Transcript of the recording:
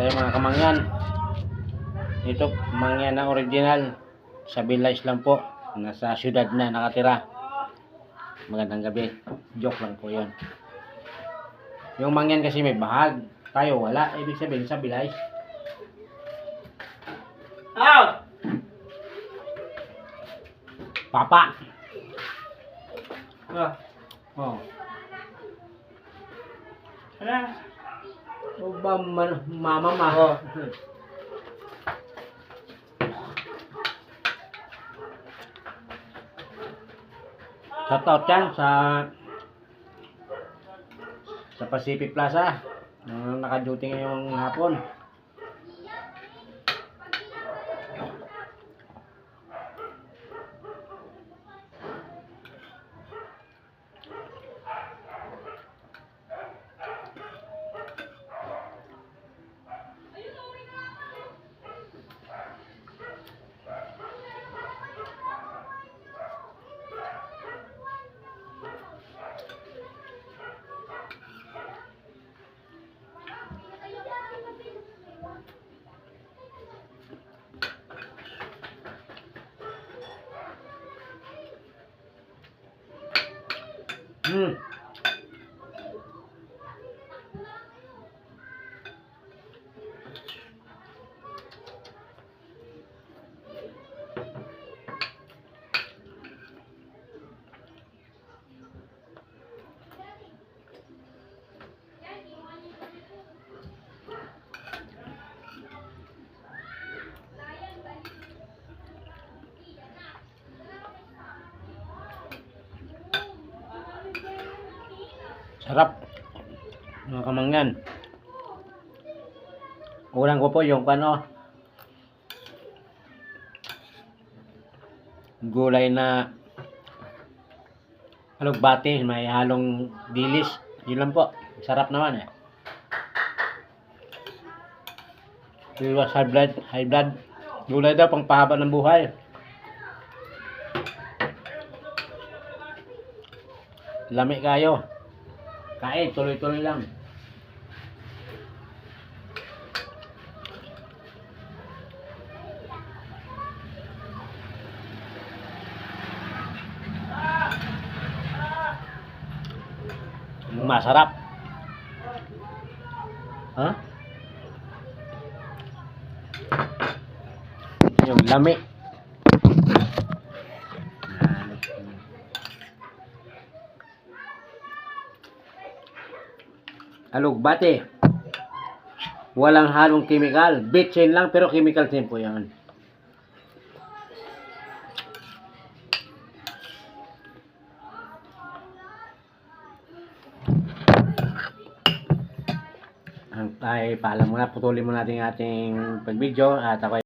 tayo mga kamangyan. Ito, mangyan na original. Sa Village lang po. Nasa syudad na nakatira. Magandang gabi. Joke lang po yon. Yung mangyan kasi may bahag. Tayo wala. Ibig sabihin sa Village. Out! Papa! Ah, Oh. ano? O ba ma- mama ma? Oh. Shoutout yan sa sa Pacific Plaza. Nang naka-duty ngayong hapon. 嗯 Sarap. Mga kamangyan. Ulang ko po yung ano. Gulay na alugbati, may halong dilis. Yun lang po. Sarap naman eh. Iwas high blood, high blood. Gulay daw pang pahaba ng buhay. Lami kayo. Kain, tuloy-tuloy lang. Masarap. Ha? Yung lami. Yan. Alugbate. Walang halong chemical. Bitchin lang pero chemical din po yan. Ang ay paalam muna, putulin mo natin ating pag-video at ako